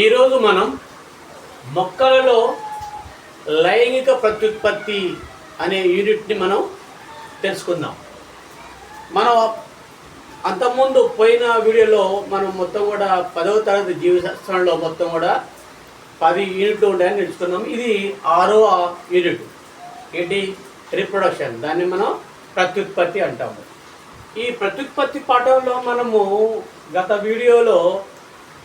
ఈరోజు మనం మొక్కలలో లైంగిక ప్రత్యుత్పత్తి అనే యూనిట్ని మనం తెలుసుకుందాం. మనం అంతకుముందు పోయిన వీడియోలో మనం మొత్తం కూడా పదవ తరగతి జీవశాస్త్రంలో మొత్తం కూడా పది యూనిట్లు ఉంటాయని తెలుసుకున్నాం. ఇది ఆరో యూనిట్ ఏంటి? రీప్రొడక్షన్ దాన్ని మనం ప్రత్యుత్పత్తి అంటాము. ఈ ప్రత్యుత్పత్తి పాఠంలో మనము గత వీడియోలో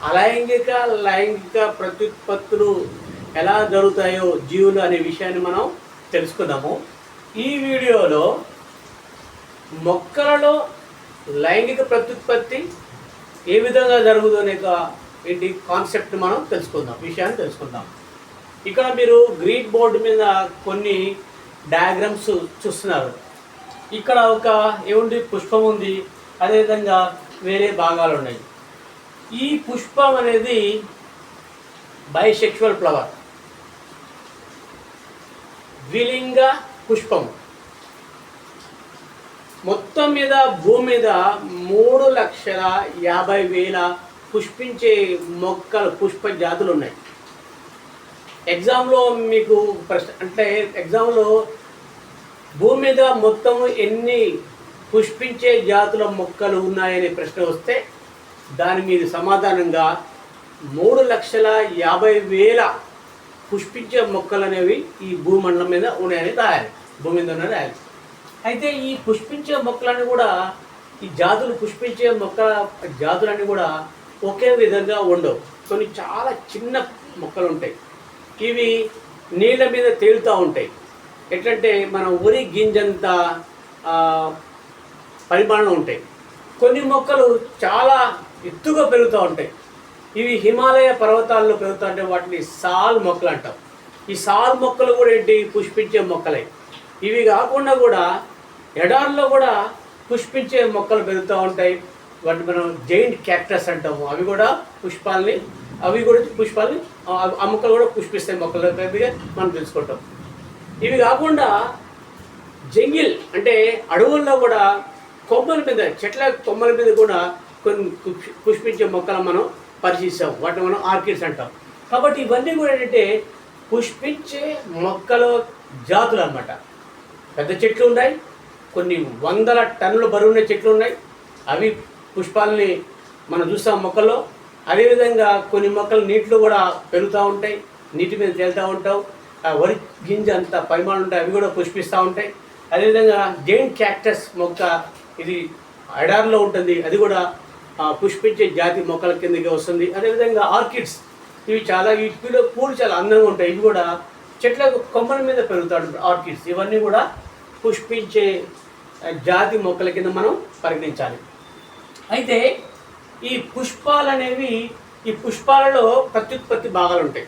అలైంగిక లైంగిక ప్రత్యుత్పత్తులు ఎలా జరుగుతాయో జీవులు అనే విషయాన్ని మనం తెలుసుకుందాము. ఈ వీడియోలో మొక్కలలో లైంగిక ప్రత్యుత్పత్తి ఏ విధంగా జరుగుతుంది ఒక ఏంటి కాన్సెప్ట్ మనం తెలుసుకుందాం విషయాన్ని తెలుసుకుందాం. ఇక్కడ మీరు గ్రీన్ బోర్డు మీద కొన్ని డయాగ్రామ్స్ చూస్తున్నారు. ఇక్కడ ఒక ఏముంది? పుష్పం ఉంది. అదేవిధంగా వేరే భాగాలు ఉన్నాయి. ఈ పుష్పం అనేది బైసెక్షువల్ ఫ్లవర్ ద్విలింగ పుష్పం. మొత్తం మీద భూమి మీద మూడు లక్షల యాభై వేల పుష్పించే మొక్కలు పుష్ప జాతులు ఉన్నాయి. ఎగ్జామ్లో మీకు ప్రశ్న అంటే ఎగ్జామ్లో భూమి మీద మొత్తం ఎన్ని పుష్పించే జాతుల మొక్కలు ఉన్నాయనే ప్రశ్న వస్తే దాని మీద సమాధానంగా మూడు లక్షల యాభై వేల పుష్పించే మొక్కలు అనేవి ఈ భూమండలం మీద ఉన్నాయని రాయాలి. భూమి మీద ఉన్నాయని రాయాలి. అయితే ఈ పుష్పించే మొక్కలన్నీ కూడా ఈ జాతులు పుష్పించే మొక్కల జాతులన్నీ కూడా ఒకే విధంగా ఉండవు. కొన్ని చాలా చిన్న మొక్కలు ఉంటాయి. ఇవి నీళ్ళ మీద తేలుతూ ఉంటాయి. ఎట్లంటే మన ఉరి గింజంత పరిమాణం ఉంటాయి. కొన్ని మొక్కలు చాలా ఎత్తుగా పెరుగుతూ ఉంటాయి. ఇవి హిమాలయ పర్వతాల్లో పెరుగుతూ ఉంటే వాటిని సాల్ మొక్కలు అంటాం. ఈ సాల్ మొక్కలు కూడా ఏంటి? పుష్పించే మొక్కలే. ఇవి కాకుండా కూడా ఎడార్లో కూడా పుష్పించే మొక్కలు పెరుగుతూ ఉంటాయి. వాటి మనం జైంట్ క్యాక్టస్ అంటాము. అవి కూడా పుష్పాలని అవి కూడా పుష్పాలని ఆ- ఆ మొక్కలు కూడా పుష్పిస్తాయి మొక్కలు పెద్దగా మనం తెలుసుకుంటాం. ఇవి కాకుండా జంగిల్ అంటే అడవుల్లో కూడా కొమ్మల మీద చెట్ల కొమ్మల మీద కూడా కొన్ని పుష్- పుష్పించే మొక్కలను మనం పరిశీలిస్తాం. వాటిని మనం ఆర్కిడ్స్ అంటాం. కాబట్టి ఇవన్నీ కూడా ఏంటంటే పుష్పించే మొక్కల జాతులు అనమాట పెద్ద చెట్లు ఉన్నాయి కొన్ని వందల టన్నుల బరువున్న చెట్లు ఉన్నాయి. అవి పుష్పాలని మనం చూస్తాం మొక్కల్లో. అదేవిధంగా కొన్ని మొక్కలు నీటిలో కూడా పెరుగుతూ ఉంటాయి నీటి మీద తేలుతూ ఉంటాం ఆ వరి గింజ అంత పరిమాణం ఉంటాయి అవి కూడా పుష్పిస్తూ ఉంటాయి. అదేవిధంగా జైంట్ క్యాక్టస్ మొక్క ఇది ఎడార్లో ఉంటుంది అది కూడా పుష్పించే జాతి మొక్కల కిందకి వస్తుంది. అదేవిధంగా ఆర్కిడ్స్ ఇవి చాలా వీటిలో పూలు చాలా అందంగా ఉంటాయి. ఇవి కూడా చెట్ల కొమ్మల మీద పెరుగుతాడు ఆర్కిడ్స్. ఇవన్నీ కూడా పుష్పించే జాతి మొక్కల కింద మనం పరిగణించాలి. అయితే ఈ పుష్పాలు అనేవి ఈ పుష్పాలలో ప్రత్యుత్పత్తి భాగాలు ఉంటాయి.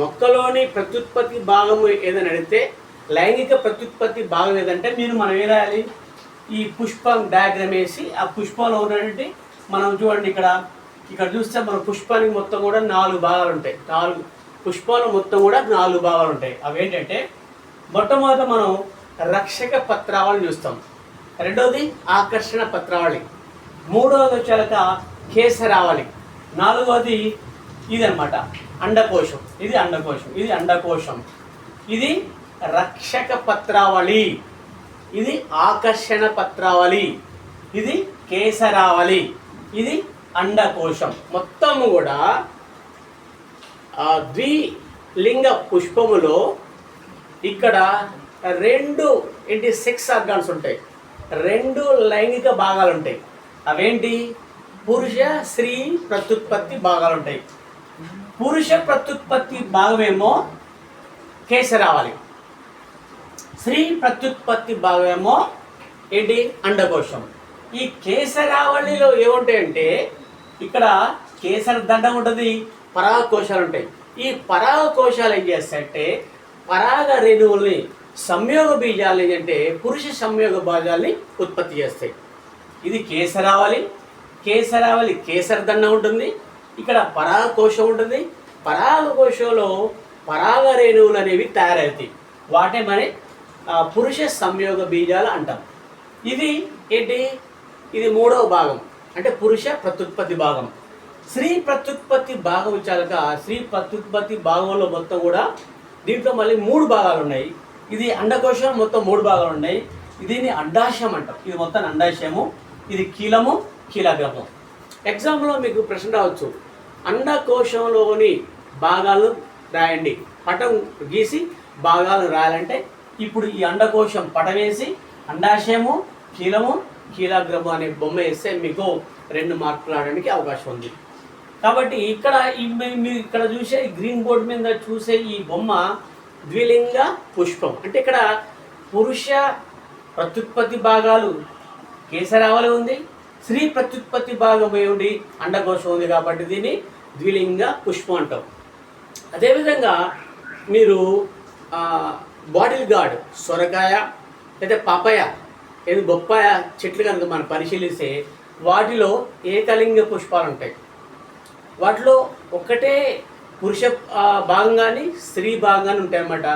మొక్కలోని ప్రత్యుత్పత్తి భాగం ఏదని అడిగితే లైంగిక ప్రత్యుత్పత్తి భాగం ఏదంటే మీరు మనం ఏదాయాలి రాయాలి? ఈ పుష్పం డయాగ్రామ్ వేసి ఆ పుష్పంలో ఉన్నటువంటి మనం చూడండి ఇక్కడ ఇక్కడ చూస్తే మన పుష్పానికి మొత్తం కూడా నాలుగు భాగాలు ఉంటాయి. నాలుగు పుష్పాలు మొత్తం కూడా నాలుగు భాగాలు ఉంటాయి. అవి ఏంటంటే మొట్టమొదట మనం రక్షక పత్రావళిని చూస్తాం. రెండవది ఆకర్షణ పత్రావళి. మూడవది వచ్చాక కేసరావళి. నాలుగవది ఇది అండకోశం. ఇది అండకోశం ఇది అండకోశం. ఇది రక్షక పత్రావళి. ఇది ఆకర్షణ పత్రావళి ఇది కేసరావళి ఇది అండకోశం. మొత్తము కూడా ద్విలింగ పుష్పములో ఇక్కడ రెండు ఏంటి సెక్స్ ఆర్గాన్స్ ఉంటాయి. రెండు లైంగిక భాగాలు ఉంటాయి అవేంటి? పురుష స్త్రీ ప్రత్యుత్పత్తి భాగాలు ఉంటాయి పురుష ప్రత్యుత్పత్తి భాగమేమో కేసరావళి. స్త్రీ ప్రత్యుత్పత్తి భాగమేమో ఏంటి? అండకోశం. ఈ కేసరావళిలో ఏముంటాయంటే ఇక్కడ కేసర దండం ఉంటుంది పరాగ కోశాలు ఉంటాయి. ఈ పరాగ కోశాలు ఏం చేస్తాయంటే పరాగ రేణువుల్ని సంయోగ బీజాలు ఏంటంటే పురుష సంయోగ భాగాల్ని ఉత్పత్తి చేస్తాయి. ఇది కేసరావళి కేసరావళి కేసర దండం ఉంటుంది ఇక్కడ పరాగ కోశం ఉంటుంది. పరాగ కోశంలో పరాగ రేణువులు అనేవి తయారవుతాయి. వాటే మరి పురుష సంయోగ బీజాలు అంటాం. ఇది ఏంటి? ఇది మూడవ భాగం. అంటే పురుష ప్రత్యుత్పత్తి భాగం. స్త్రీ ప్రత్యుత్పత్తి భాగం చాలక స్త్రీ ప్రత్యుత్పత్తి భాగంలో మొత్తం కూడా దీంట్లో మళ్ళీ మూడు భాగాలు ఉన్నాయి. ఇది అండకోశం మొత్తం మూడు భాగాలు ఉన్నాయి. దీన్ని అండాశయం అంటాం. ఇది మొత్తం అండాశయము ఇది కీలము కీలగ్రహం ఎగ్జామ్లో మీకు ప్రశ్న రావచ్చు. అండకోశంలోని భాగాలు రాయండి. పటం గీసి భాగాలు రాయాలంటే ఇప్పుడు ఈ అండకోశం పటం అండాశయము కీలము కీలాగ్రము అనే బొమ్మ వేస్తే మీకు రెండు మార్కులు రావడానికి అవకాశం ఉంది. కాబట్టి ఇక్కడ మీరు ఇక్కడ చూసే ఈ గ్రీన్ బోర్డ్ మీద చూసే ఈ బొమ్మ ద్విలింగ పుష్పం. అంటే ఇక్కడ పురుష ప్రత్యుత్పత్తి భాగాలు కేసరావలి ఉంది స్త్రీ ప్రత్యుత్పత్తి భాగం ఏమిటి? అండకోశం ఉంది కాబట్టి దీన్ని ద్విలింగ పుష్పం అంటాం. అదేవిధంగా మీరు బాటిల్ గార్డ్ సొరకాయ లేదా పాపాయ ఏది బొప్పాయ చెట్లు కనుక మనం పరిశీలిస్తే వాటిలో ఏకలింగ పుష్పాలు ఉంటాయి. వాటిలో ఒక్కటే పురుష భాగం కానీ స్త్రీ భాగం కానీ ఉంటాయి అన్నమాట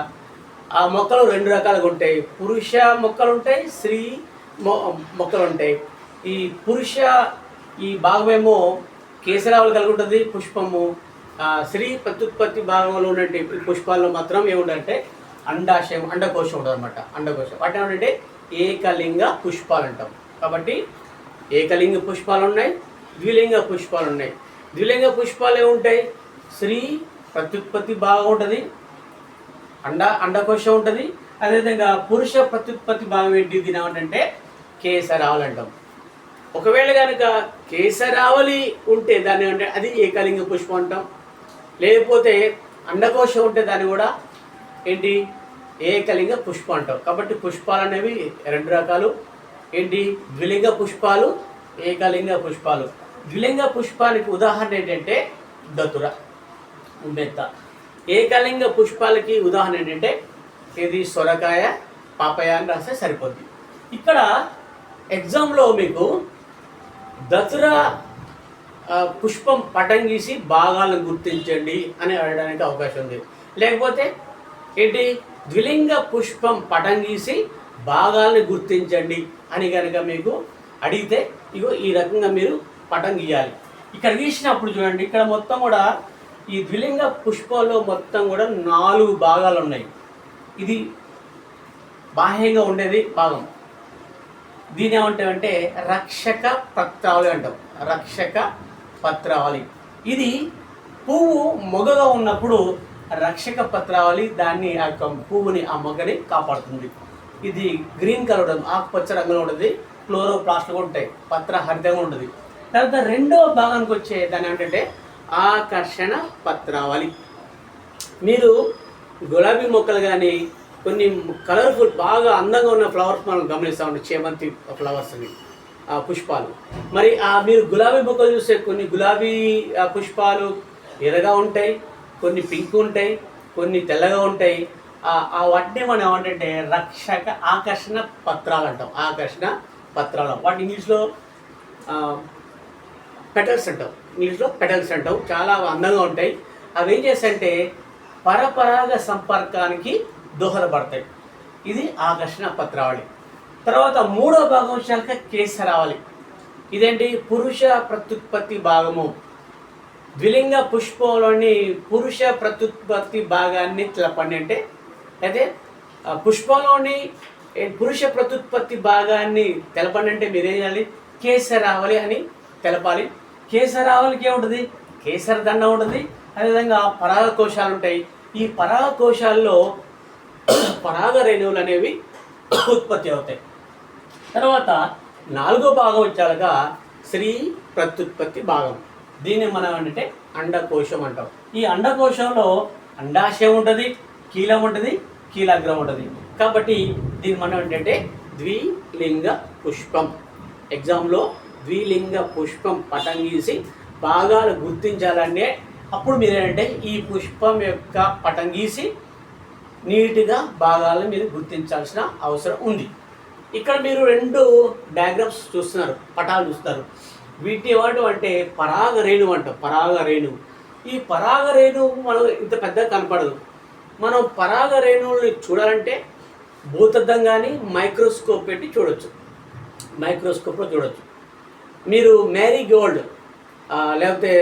ఆ మొక్కలు రెండు రకాలుగా ఉంటాయి. పురుష మొక్కలు ఉంటాయి స్త్రీ మొ- మొక్కలు ఉంటాయి ఈ పురుష ఈ భాగమేమో కేసరావులు కలిగి ఉంటుంది పుష్పము స్త్రీ ప్రత్యుత్పత్తి భాగంలో ఉన్నటువంటి పుష్పాల్లో మాత్రం ఏముండంటే అండాశయం అండకోశం ఉండదు అనమాట అండకోశం. వాటి ఏమంటే ఏకలింగ పుష్పాలు అంటాం. కాబట్టి ఏకలింగ పుష్పాలు ఉన్నాయి ద్విలింగ పుష్పాలు ఉన్నాయి. ద్విలింగ పుష్పాలు ఏముంటాయి? స్త్రీ ప్రత్యుత్పత్తి బాగా ఉంటుంది అండ అండకోశం ఉంటుంది. అదేవిధంగా పురుష ప్రత్యుత్పత్తి భాగం ఏంటి? దీని ఏమంటే అంటాం ఒకవేళ కనుక కేసరావళి ఉంటే దాన్ని అంటే అది ఏకలింగ పుష్పం అంటాం. లేకపోతే అండకోశం ఉంటే దాన్ని కూడా ఏంటి? ఏకలింగ పుష్పం అంటాం. కాబట్టి పుష్పాలు అనేవి రెండు రకాలు. ఏంటి? ద్విలింగ పుష్పాలు ఏకలింగ పుష్పాలు. ద్విలింగ పుష్పానికి ఉదాహరణ ఏంటంటే దతుర మెత్త ఏకలింగ పుష్పాలకి ఉదాహరణ ఏంటంటే ఇది సొరకాయ పాపయ అని రాస్తే సరిపోద్ది. ఇక్కడ ఎగ్జామ్లో మీకు దతుర పుష్పం పటం గీసి భాగాలను గుర్తించండి అని అడగడానికి అవకాశం ఉంది. లేకపోతే ఏంటి? ద్విలింగ పుష్పం పటం గీసి భాగాలను గుర్తించండి అని కనుక మీకు అడిగితే ఇగో ఈ రకంగా మీరు పటం గీయాలి. ఇక్కడ గీసినప్పుడు చూడండి ఇక్కడ మొత్తం కూడా ఈ ద్విలింగ పుష్పంలో మొత్తం కూడా నాలుగు భాగాలు ఉన్నాయి. ఇది బాహ్యంగా ఉండేది భాగం. దీని ఏమంటామంటే రక్షక పత్రావళి అంటాం. రక్షక పత్రావళి. ఇది పువ్వు మొగగా ఉన్నప్పుడు రక్షక పత్రావళి దాన్ని ఆ యొక్క పువ్వుని ఆ మొగ్గని కాపాడుతుంది. ఇది గ్రీన్ కలర్ ఉంటుంది ఆకుపచ్చ రంగులో ఉంటుంది క్లోరో ప్లాస్టిక్ ఉంటాయి పత్ర హరితంగా ఉంటుంది తర్వాత రెండవ భాగానికి వచ్చే దాని ఏంటంటే ఆకర్షణ పత్రావళి. మీరు గులాబీ మొక్కలు కానీ కొన్ని కలర్ఫుల్ బాగా అందంగా ఉన్న ఫ్లవర్స్ మనం గమనిస్తూ ఉంటాం చేమంతి ఫ్లవర్స్ని ఆ పుష్పాలు. మరి ఆ మీరు గులాబీ మొక్కలు చూస్తే కొన్ని గులాబీ పుష్పాలు ఎర్రగా ఉంటాయి కొన్ని పింక్ ఉంటాయి కొన్ని తెల్లగా ఉంటాయి. వాటినే మనం ఏమంటే రక్షక ఆకర్షణ పత్రాలు అంటాం. ఆకర్షణ పత్రాలు. వాటి ఇంగ్లీష్లో పెటల్స్ అంటాం. ఇంగ్లీష్లో పెటల్స్ అంటాం. చాలా అందంగా ఉంటాయి. అవి ఏం చేస్తాయంటే పరపరాగ సంపర్కానికి దోహదపడతాయి. ఇది ఆకర్షణ పత్రావళి. తర్వాత మూడో భాగం వచ్చాక కేసరావళి. ఇదేంటి? పురుష ప్రత్యుత్పత్తి భాగము. ద్విలింగ పుష్పంలోని పురుష ప్రత్యుత్పత్తి భాగాన్ని తెలపండి అంటే అయితే పుష్పంలోని పురుష ప్రత్యుత్పత్తి భాగాన్ని తెలపండి అంటే మీరేం చేయాలి? కేసరావళి అని తెలపాలి. కేసరావళికి ఏముంటుంది? కేసర దండ ఉంటుంది. అదేవిధంగా పరాగ కోశాలు ఉంటాయి ఈ పరాగ కోశాల్లో పరాగ రేణువులు అనేవి ఉత్పత్తి అవుతాయి. తర్వాత నాలుగో భాగం వచ్చాక స్త్రీ ప్రత్యుత్పత్తి భాగం. దీన్ని మనం ఏంటంటే అండకోశం అంటాం. ఈ అండకోశంలో అండాశయం ఉంటుంది కీలం ఉంటుంది కీలాగ్రం ఉంటుంది. కాబట్టి దీన్ని మనం ఏంటంటే ద్విలింగ పుష్పం. ఎగ్జామ్లో ద్విలింగ పుష్పం పటం గీసి భాగాలు గుర్తించాలంటే అప్పుడు మీరు ఏంటంటే ఈ పుష్పం యొక్క పటం గీసి నీట్గా భాగాలను మీరు గుర్తించాల్సిన అవసరం ఉంది. ఇక్కడ మీరు రెండు డయాగ్రామ్స్ చూస్తున్నారు పటాలు చూస్తున్నారు. వీటిని ఏమంటాం అంటే పరాగ రేణువు అంటాం పరాగ రేణువు. ఈ పరాగ రేణువు మనం ఇంత పెద్దగా కనపడదు. మనం పరాగ రేణువుల్ని చూడాలంటే భూతద్దం కానీ మైక్రోస్కోప్ పెట్టి చూడొచ్చు. మైక్రోస్కోప్లో చూడొచ్చు. మీరు మ్యారీ గోల్డ్ లేకపోతే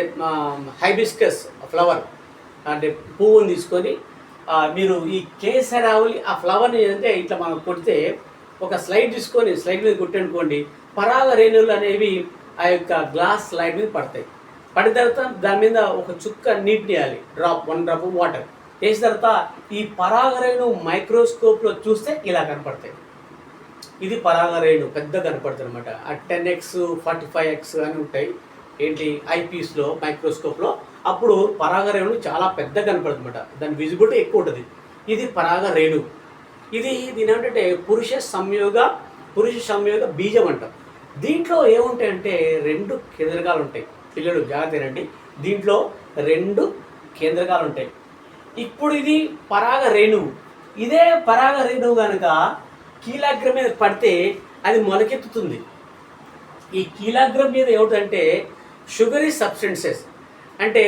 హైబిస్కస్ ఫ్లవర్ అంటే పువ్వుని తీసుకొని మీరు ఈ కేసరావులి ఆ ఫ్లవర్ని అంటే ఇట్లా మనం కొడితే ఒక స్లైడ్ తీసుకొని స్లైడ్ మీద కొట్టనుకోండి పరాగ రేణువులు అనేవి ఆ యొక్క గ్లాస్ లైట్ మీద పడతాయి. పడిన తర్వాత దాని మీద ఒక చుక్క నీటిని వేయాలి డ్రాప్ వన్ డ్రాప్ వాటర్ వేసిన తర్వాత ఈ పరాగరేణు మైక్రోస్కోప్లో చూస్తే ఇలా కనపడతాయి. ఇది పరాగరేణు పెద్ద కనపడుతుంది అనమాట ఆ ten X forty five X అని ఉంటాయి. ఏంటి? ఐపీస్లో మైక్రోస్కోప్లో అప్పుడు పరాగరేణు చాలా పెద్ద కనపడుతుంది అనమాట దాని విజిబిలిటీ ఎక్కువ ఉంటుంది. ఇది పరాగరేణు. ఇది దీని ఏంటంటే పురుష సంయోగ పురుష సంయోగ బీజం అంటాం. దీంట్లో ఏముంటాయి అంటే రెండు కేంద్రకాలు ఉంటాయి. పిల్లలు జాగ్రత్తనండి దీంట్లో రెండు కేంద్రకాలు ఉంటాయి. ఇప్పుడు ఇది పరాగ రేణువు. ఇదే పరాగ రేణువు కనుక కీలాగ్రం మీద పడితే అది మొలకెత్తుతుంది. ఈ కీలాగ్రం మీద ఏమిటంటే షుగరీ సబ్స్టెన్సెస్ అంటే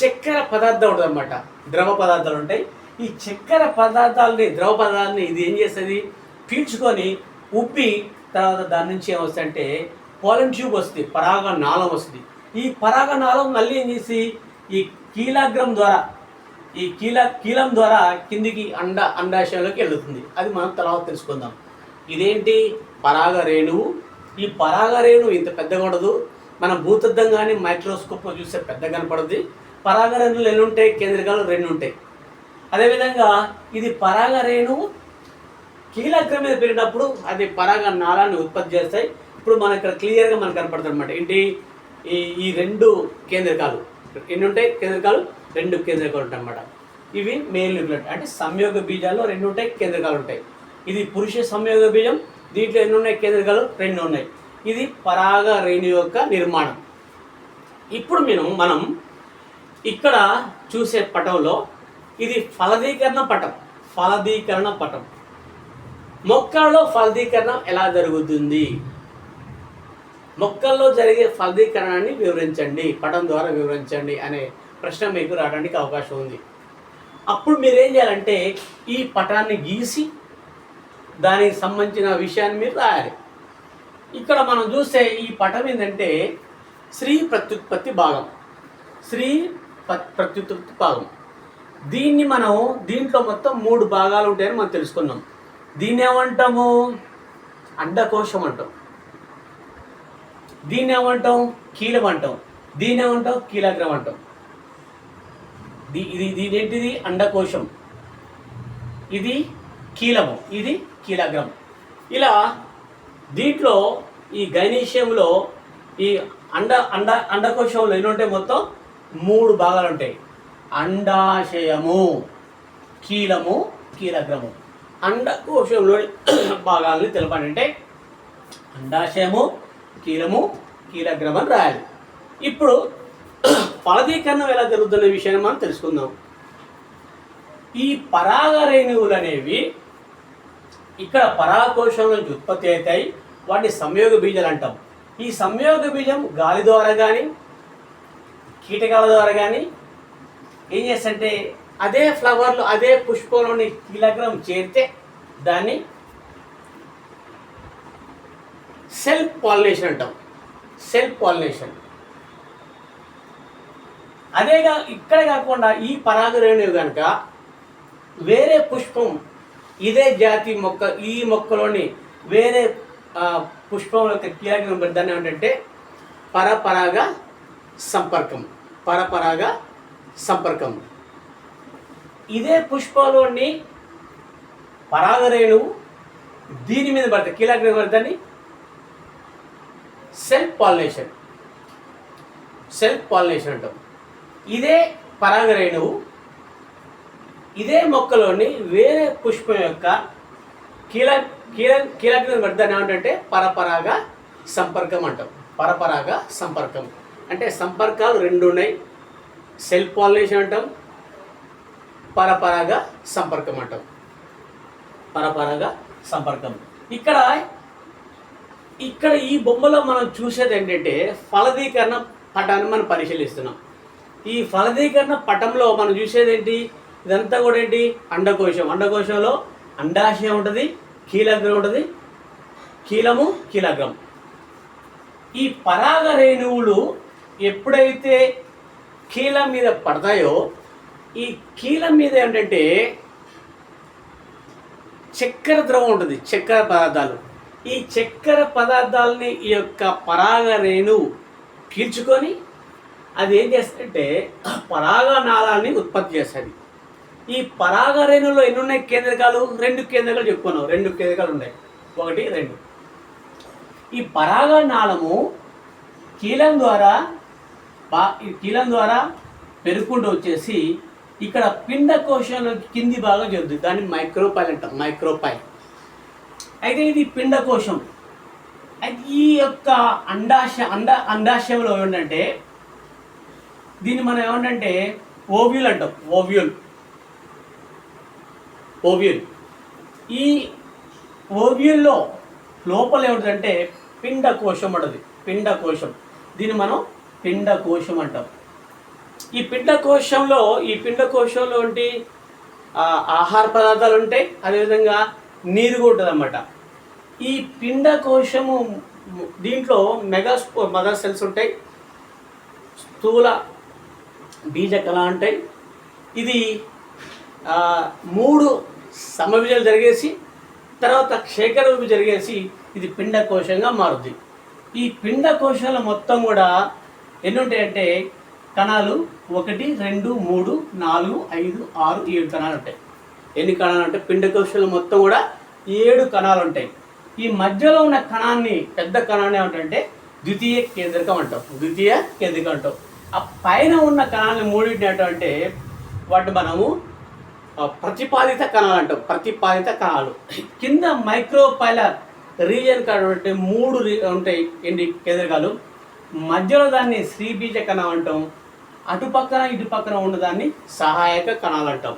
చక్కెర పదార్థం ఉంటుంది అనమాట ద్రవ పదార్థాలు ఉంటాయి. ఈ చక్కెర పదార్థాలని ద్రవ పదార్థాలని ఇది ఏం చేస్తుంది? పీల్చుకొని ఉబ్బి తర్వాత దాని నుంచి ఏమొస్తుందంటే పోలన్ ట్యూబ్ వస్తుంది పరాగ నాళం వస్తుంది. ఈ పరాగ నాళం మళ్ళీ ఏం చేసి ఈ కీలాగ్రం ద్వారా ఈ కీల కీలం ద్వారా కిందికి అండ అండాశయంలోకి వెళ్తుంది. అది మనం తర్వాత తెలుసుకుందాం. ఇదేంటి? పరాగ రేణువు. ఈ పరాగ రేణువు ఇంత పెద్దగా ఉండదు. మనం భూతద్దం కానీ మైక్రోస్కోప్లో చూస్తే పెద్ద కనపడుద్ది. పరాగ రేణువులు ఎన్ని ఉంటాయి? కేంద్రకాలు రెండు ఉంటాయి. అదేవిధంగా ఇది పరాగ రేణువు కీలగ్రం మీద పెరిగినప్పుడు అది పరాగ నాళాన్ని ఉత్పత్తి చేస్తాయి. ఇప్పుడు మనం ఇక్కడ క్లియర్గా మనకు కనపడుతుంది అనమాట ఏంటి? ఈ ఈ రెండు కేంద్రకాలు. ఎన్ని ఉంటాయి? కేంద్రకాలు? రెండు కేంద్రకాలు ఉంటాయి అన్నమాట. ఇవి మేల్ న్యూక్లియట్ అంటే సంయోగ బీజాల్లో రెండు ఉంటాయి కేంద్రకాలు ఉంటాయి. ఇది పురుష సంయోగ బీజం దీంట్లో ఎన్ని ఉన్నాయి? కేంద్రకాలు రెండు ఉన్నాయి. ఇది పరాగ రేణు యొక్క నిర్మాణం. ఇప్పుడు మేము మనం ఇక్కడ చూసే పటంలో ఇది ఫలదీకరణ పటం. ఫలదీకరణ పటం. మొక్కల్లో ఫలదీకరణం ఎలా జరుగుతుంది? మొక్కల్లో జరిగే ఫలదీకరణాన్ని వివరించండి పటం ద్వారా వివరించండి అనే ప్రశ్న మీకు రావడానికి అవకాశం ఉంది. అప్పుడు మీరు ఏం చేయాలంటే ఈ పటాన్ని గీసి దానికి సంబంధించిన విషయాన్ని మీరు రాయాలి. ఇక్కడ మనం చూస్తే ఈ పటం ఏంటంటే స్త్రీ ప్రత్యుత్పత్తి భాగం. స్త్రీ ప- ప్రత్యుత్పత్తి భాగం. దీన్ని మనం దీంట్లో మొత్తం మూడు భాగాలు ఉంటాయని మనం తెలుసుకున్నాం. దీన్ని ఏమంటాము అండకోశం అంటాం దీన్ని ఏమంటాం కీలం అంటాం దీన్ని ఏమంటాం కీలగ్రం అంటాం దీ- ఇది దీనేంటిది ఏంటిది? అండకోశం. ఇది కీలము. ఇది కీలగ్రం. ఇలా దీంట్లో ఈ గైనీషియంలో ఈ అండ అండ అండకోశంలో ఎన్ని ఉంటాయి మొత్తం? మూడు భాగాలు ఉంటాయి అండాశయము. కీలము కీలగ్రము. అండకోశంలోని భాగాలని తెలపండి. అంటే అండాశయము కీలము కీలగ్రం అని రాయాలి. ఇప్పుడు ఫలదీకరణం ఎలా జరుగుతున్న విషయాన్ని మనం తెలుసుకుందాం. ఈ పరాగ రేణువులు అనేవి ఇక్కడ పరాగకోశం నుంచి ఉత్పత్తి అవుతాయి. వాటిని సంయోగ బీజాలు అంటాం. ఈ సంయోగ బీజం గాలి ద్వారా కానీ కీటకాల ద్వారా కానీ ఏం చేస్తంటే అదే ఫ్లవర్లు అదే పుష్పంలోని కీలగ్రం చేరితే దాన్ని సెల్ఫ్ పాలినేషన్ అంటాం. Self pollination. అదేగా ఇక్కడ కాకుండా ఈ పరాగరేణువు కనుక వేరే పుష్పం ఇదే జాతి మొక్క ఈ మొక్కలోని వేరే పుష్పం యొక్క కీలకం దాన్ని ఏమిటంటే పరపరాగ సంపర్కం. పరపరాగ సంపర్కం. ఇదే పుష్పాలోని పరాగరేణువు దీని మీద పడతాయి కీలకం పడతాన్ని సెల్ఫ్ పాలినేషన్ సెల్ఫ్ పాలినేషన్ అంటాం. ఇదే పరాగరేణువు ఇదే మొక్కలోని వేరే పుష్పం యొక్క కీల కీల కీలక పడతాన్ని ఏమంటే పరపరాగ సంపర్కం అంటాం. పరపరాగ సంపర్కం. అంటే సంపర్కాలు రెండు ఉన్నాయి. సెల్ఫ్ పాలినేషన్ అంటాం పరపరాగ సంపర్కం అంటాం. పరపరాగ సంపర్కం. ఇక్కడ ఇక్కడ ఈ బొమ్మలో మనం చూసేది ఏంటంటే ఫలదీకరణ పటాన్ని మనం పరిశీలిస్తున్నాం. ఈ ఫలదీకరణ పటంలో మనం చూసేది ఏంటి? ఇదంతా కూడా ఏంటి? అండకోశం. అండకోశంలో అండాశయం ఉంటుంది కీలగ్రం ఉంటుంది. కీలము కీలగ్రం. ఈ పరాగ రేణువులు ఎప్పుడైతే కీలం మీద పడతాయో ఈ కీలం మీద ఏంటంటే చక్కెర ద్రవం ఉంటుంది చక్కెర పదార్థాలు. ఈ చక్కెర పదార్థాలని ఈ యొక్క పరాగ రేణువు పీల్చుకొని అది ఏం చేస్తుందంటే పరాగ నాళాన్ని ఉత్పత్తి చేస్తుంది. ఈ పరాగ రేణులో ఎన్ని ఉన్నాయి కేంద్రకాలు? రెండు కేంద్రకాలు చెప్పుకున్నాం. రెండు కేంద్రకాలు ఉన్నాయి. ఒకటి రెండు. ఈ పరాగ నాళము కీలం ద్వారా బా ఈ కీలం ద్వారా పెరుక్కుంటూ వచ్చేసి ఇక్కడ పిండ కోశంలో కింది భాగం జరుగుతుంది. దాన్ని మైక్రోపైల్ అంటాం మైక్రోపైల్ అయితే ఇది పిండ కోశం. అయితే ఈ యొక్క అండాశ అండ అండాశయంలో ఏంటంటే దీన్ని మనం ఏమంటే ఓవ్యూల్ అంటాం. ఓవ్యూల్. ఓవ్యూల్. ఈ ఓవ్యూల్లో లోపల ఏమిటంటే పిండ కోశం ఉంటుంది పిండ కోశం. దీన్ని మనం పిండ కోశం అంటాం. ఈ పిండ కోశంలో ఈ పిండ కోశంలో వంటి ఆహార పదార్థాలు ఉంటాయి అదేవిధంగా నీరు కూడా ఉంటుందన్నమాట. ఈ పిండ కోశము దీంట్లో మెగా మదర్ సెల్స్ ఉంటాయి స్థూల బీజకళ ఉంటాయి ఇది మూడు సమవిజలు జరిగేసి తర్వాత క్షేకర జరిగేసి ఇది పిండ కోశంగా మారుద్ది. ఈ పిండకోశాలు మొత్తం కూడా ఎన్ని ఉంటాయంటే కణాలు ఒకటి రెండు మూడు నాలుగు ఐదు ఆరు ఏడు కణాలు ఉంటాయి. ఎన్ని కణాలు అంటే పిండకోశాలు మొత్తం కూడా ఏడు కణాలు ఉంటాయి. ఈ మధ్యలో ఉన్న కణాన్ని పెద్ద కణాన్ని ఏమిటంటే ద్వితీయ కేంద్రకం అంటాం. ద్వితీయ కేంద్రకం అంటాం. ఆ పైన ఉన్న కణాలను మూడింటి అంటే వాటి మనము ప్రతిపాదిత కణాలు అంటాం. ప్రతిపాదిత కణాలు. కింద మైక్రోపైలర్ రీజన్ కాబట్టి మూడు రీ- ఉంటాయి ఏంటి కేంద్రకాలు. మధ్యలో దాన్ని శ్రీబీజ కణం అంటాం. అటు పక్కన ఇటు పక్కన ఉన్నదాన్ని సహాయక కణాలు అంటాం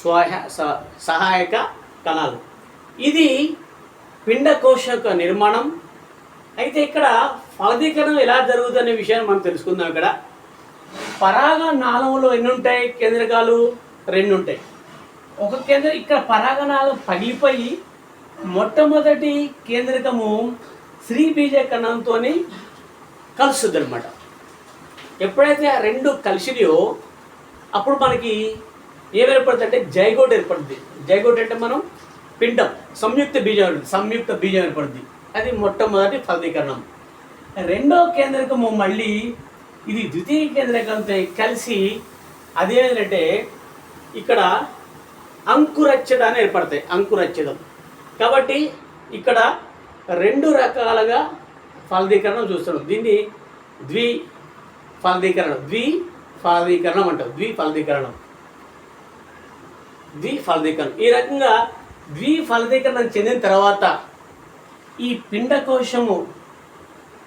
స్వహ స- సహాయక కణాలు. ఇది పిండకోశ యొక్క నిర్మాణం. అయితే ఇక్కడ ఫలదీకరణం ఎలా జరుగుతుందనే విషయాన్ని మనం తెలుసుకుందాం ఇక్కడ. పరాగ నాళంలో ఎన్ని ఉంటాయి కేంద్రకాలు రెండు ఉంటాయి ఒక కేంద్ర ఇక్కడ పరాగ నాళం పగిలిపోయి మొట్టమొదటి కేంద్రకము శ్రీ బీజ కణంతో కలుస్తుంది అనమాట ఎప్పుడైతే ఆ రెండు కలిసినాయో అప్పుడు మనకి ఏం ఏర్పడుతుంది అంటే జైగోట్ ఏర్పడుతుంది జైగోట్ అంటే మనం పిండం సంయుక్త బీజం సంయుక్త బీజం ఏర్పడుతుంది అది మొట్టమొదటి ఫలదీకరణం. రెండో కేంద్రకము మళ్ళీ ఇది ద్వితీయ కేంద్రకంతో కలిసి అదేంటంటే ఇక్కడ అంకురచ్ఛేదాన్ని ఏర్పడతాయి అంకురచ్ఛేదం. కాబట్టి ఇక్కడ రెండు రకాలుగా ఫలదీకరణం చూస్తున్నాం. దీన్ని ద్వి ఫలదీకరణం. ద్వి ఫలదీకరణం అంటారు. ద్వి ఫలదీకరణం. ద్వి ఫలదీకరణం. ఈ రకంగా ద్వి ఫలదీకరణం చెందిన తర్వాత ఈ పిండకోశము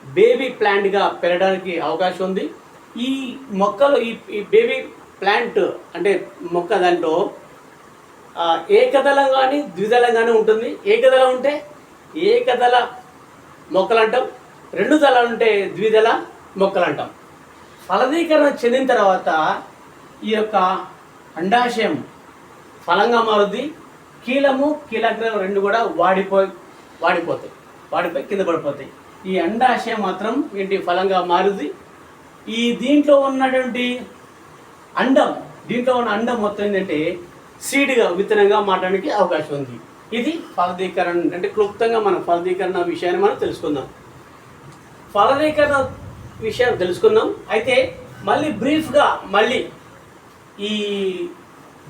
బేబీ ప్లాంట్గా పెరగడానికి అవకాశం ఉంది. ఈ మొక్కలు ఈ బేబీ ప్లాంట్ అంటే మొక్క దాంట్లో ఏకదళం కానీ ద్విదళం కానీ ఉంటుంది. ఏకదళం ఉంటే ఏకదళ మొక్కలు అంటాం. రెండు దళాలు ఉంటే ద్విదళ మొక్కలు అంటాం. ఫలదీకరణ చెందిన తర్వాత ఈ యొక్క అండాశయం ఫలంగా మారుద్ది. కీలము కీలగ్రం రెండు కూడా వాడిపోయి వాడిపోతాయి. వాడిపోయి కింద పడిపోతాయి. ఈ అండాశయం మాత్రం ఏంటి? ఫలంగా మారుద్ది. ఈ దీంట్లో ఉన్నటువంటి అండం దీంట్లో ఉన్న అండం మొత్తం ఏంటంటే సీడ్గా విత్తనంగా మారడానికి అవకాశం ఉంది. ఇది ఫలదీకరణ అంటే క్లుప్తంగా మనం ఫలదీకరణ విషయాన్ని మనం తెలుసుకుందాం. ఫలదీకరణ విషయం తెలుసుకుందాం. అయితే మళ్ళీ బ్రీఫ్గా మళ్ళీ ఈ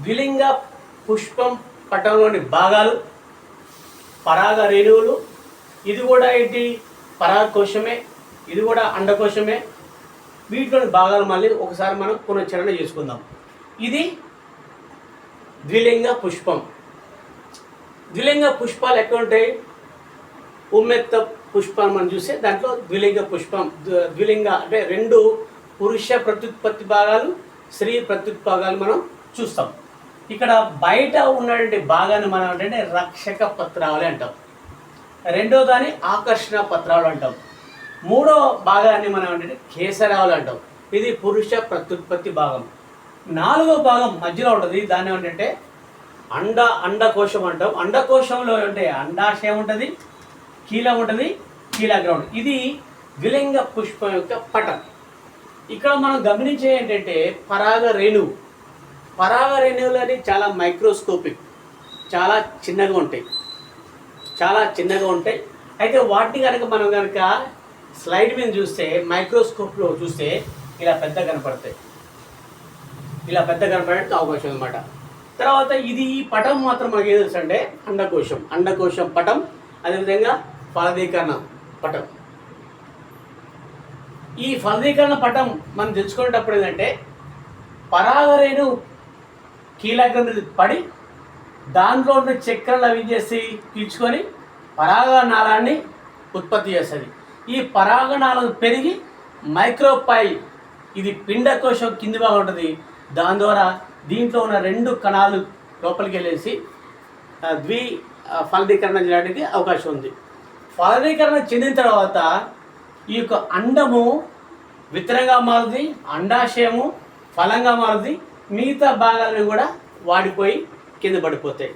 ద్విలింగ పుష్పం పటంలోని భాగాలు పరాగ రేణువులు ఇది కూడా ఏంటి? పరాగకోశమే ఇది కూడా అండకోశమే వీటిలోని భాగాలు మళ్ళీ ఒకసారి మనం పునశ్చరణ చేసుకుందాం. ఇది ద్విలింగ పుష్పం. ద్విలింగ పుష్పాలు ఎక్కడ ఉంటాయి? ఉమ్మెత్త పుష్పం మనం చూస్తే దాంట్లో ద్విలింగ పుష్పం ద్విలింగ అంటే రెండు పురుష ప్రత్యుత్పత్తి భాగాలు స్త్రీ ప్రత్యుత్పత్తి భాగాలు మనం చూస్తాం. ఇక్కడ బయట ఉన్నటువంటి భాగాన్ని మనం ఏంటంటే రక్షక పత్రాలు అంటాం. రెండో దాన్ని ఆకర్షణ పత్రాలు అంటాం. మూడో భాగాన్ని మనం ఏంటంటే కేసరాలు అంటాం. ఇది పురుష ప్రత్యుత్పత్తి భాగం. నాలుగో భాగం మధ్యలో ఉంటుంది. దాన్ని ఏంటంటే అండ అండకోశం అంటాం. అండకోశంలో అంటే అండాశయం ఉంటుంది. కీలా ఉంటుంది కీలా గ్రౌండ్ ఇది విలింగ పుష్పం యొక్క పటం. ఇక్కడ మనం గమనించే ఏంటంటే పరాగ రేణువు. పరాగ రేణువులు అనేవి చాలా మైక్రోస్కోపిక్ చాలా చిన్నగా ఉంటాయి. చాలా చిన్నగా ఉంటాయి. అయితే వాటిని కనుక మనం కనుక స్లైడ్ మీద చూస్తే మైక్రోస్కోప్లో చూస్తే ఇలా పెద్ద కనపడతాయి. ఇలా పెద్ద కనపడడానికి అవకాశం అనమాట తర్వాత ఇది ఈ పటం మాత్రం మనకి ఏం తెలుసు అంటే అండకోశం. అండకోశం పటం. అదేవిధంగా ఫలదీకరణ పటం. ఈ ఫలదీకరణ పటం మనం తెలుసుకునేటప్పుడు ఏంటంటే పరాగరేణు కీలకం పడి దాంట్లో ఉన్న చక్రాలు అవి చేసి పీల్చుకొని పరాగనాళాన్ని ఉత్పత్తి చేస్తుంది. ఈ పరాగనాళం పెరిగి మైక్రోపైల్ ఇది పిండకోశం కింది బాగా ఉంటుంది. దాని ద్వారా దీంట్లో ఉన్న రెండు కణాలు లోపలికి వెళ్ళేసి ద్వి ఫలదీకరణ చేయడానికి అవకాశం ఉంది. ఫలదీకరణ చెందిన తర్వాత ఈ యొక్క అండము విత్తనంగా మారుది అండాశయము ఫలంగా మారుది మిగతా భాగాలను కూడా వాడిపోయి కింద పడిపోతాయి.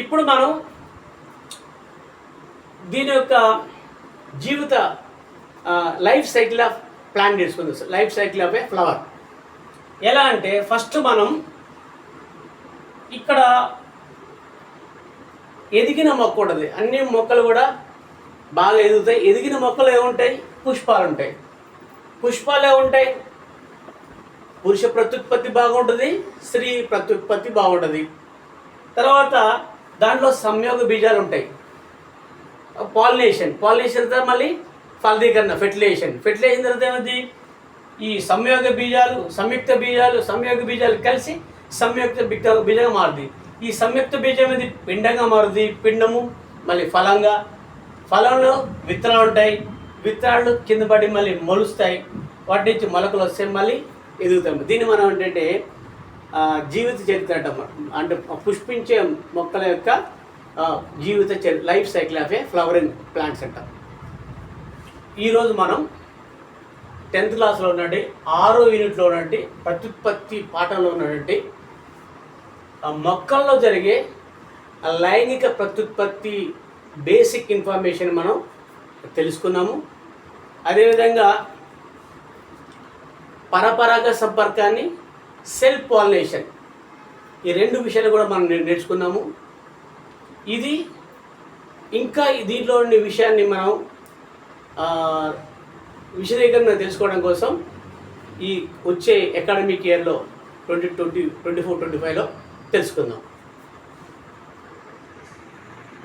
ఇప్పుడు మనం దీని యొక్క జీవిత లైఫ్ సైకిల్ ఆఫ్ ప్లాంట్ తీసుకుంది life cycle of a flower. ఎలా అంటే ఫస్ట్ మనం ఇక్కడ ఎదిగిన మొక్క ఉంటుంది. అన్ని మొక్కలు కూడా బాగా ఎదుగుతాయి. ఎదిగిన మొక్కలు ఏముంటాయి? పుష్పాలు ఉంటాయి. పుష్పాలు ఏముంటాయి? పురుష ప్రత్యుత్పత్తి బాగుంటుంది స్త్రీ ప్రత్యుత్పత్తి బాగుంటుంది. తర్వాత దాంట్లో సంయోగ బీజాలు ఉంటాయి. పాలినేషన్. పాలినేషన్ తర్వాత మళ్ళీ ఫలదీకరణ ఫెర్టిలైజేషన్. ఫెర్టిలైజేషన్ తర్వాత ఏమైంది? ఈ సంయోగ బీజాలు సంయుక్త బీజాలు సంయోగ బీజాలు కలిసి సంయుక్త బిక్క బీజంగా మారుతుంది ఈ సంయుక్త బీజం అనేది పిండంగా మారుతుంది. పిండము మళ్ళీ ఫలంగా ఫలంలో విత్తనాలు ఉంటాయి. విత్తనాలు కింద పడి మళ్ళీ మొలుస్తాయి. వాటి నుంచి మొలకలు వస్తే మళ్ళీ ఎదుగుతాయి. దీన్ని మనం ఏంటంటే జీవిత చరిత్ర అంటాం. అంటే పుష్పించే మొక్కల యొక్క జీవిత చరి life cycle of a flowering plants అంటాం. ఈరోజు మనం టెన్త్ క్లాస్లో ఉన్నటువంటి ఆరో యూనిట్లో ఉన్నటువంటి ప్రత్యుత్పత్తి పాఠంలో ఉన్నటువంటి మొక్కల్లో జరిగే లైంగిక ప్రత్యుత్పత్తి బేసిక్ ఇన్ఫర్మేషన్ మనం తెలుసుకున్నాము. అదేవిధంగా పరపరాగ సంపర్కాన్ని సెల్ఫ్ పాలినేషన్ ఈ రెండు విషయాలు కూడా మనం నేర్చుకున్నాము. ఇది ఇంకా ఈ దీంట్లో విషయాన్ని మనం విశదీకరణ తెలుసుకోవడం కోసం ఈ వచ్చే అకాడమిక్ ఇయర్లో twenty twenty twenty four twenty ఫైవ్లో తెలుసుకుందాం.